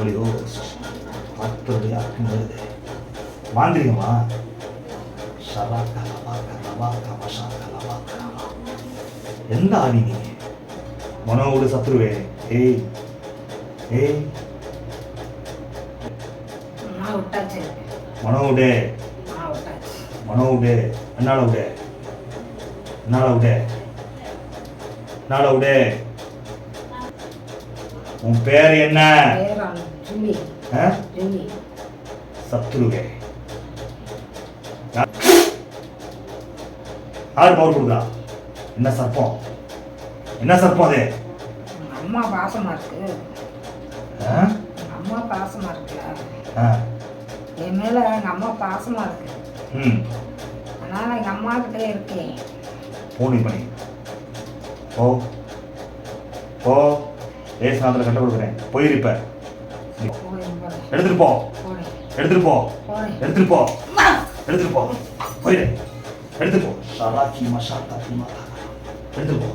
ஒளியோ ஆத்தருடைய அக்கம் வருது மாந்திரிகமா ஷரா கலவா கலவா கவஷா கலவா கலவா எந்த ஆவி நீ? மனோவோட சத்ருவே. ஏய் ஏய். மனோவுடே மனோவுடே என்னால விட. என்னால விட. என்னால விட. உன் பேர் என்ன? சத்ருவே. யார் பவர் கொடுக்குறா? என்ன சர்ப்பம்? என்ன சர்ப்பம் அது? அம்மா பாசமா இருக்கு. அம்மா பாசமா இருக்குல்ல ஆ. என் மேல எங்க அம்மா பாசமா இருக்கு. ம். அதனால எங்க அம்மா கிட்டே இருக்கேன். போனி பண்ணி. ஓ ஓ ஏசுநாத்தில் கட்ட கொடுக்குறேன். போயிருப்ப எடுத்துட்டு போ. எடுத்துட்டு போ. எடுத்துட்டு போ. எடுத்துட்டு போ. போயிடு எடுத்துட்டு போ. ஷாலா கீமா எடுத்துட்டு போ.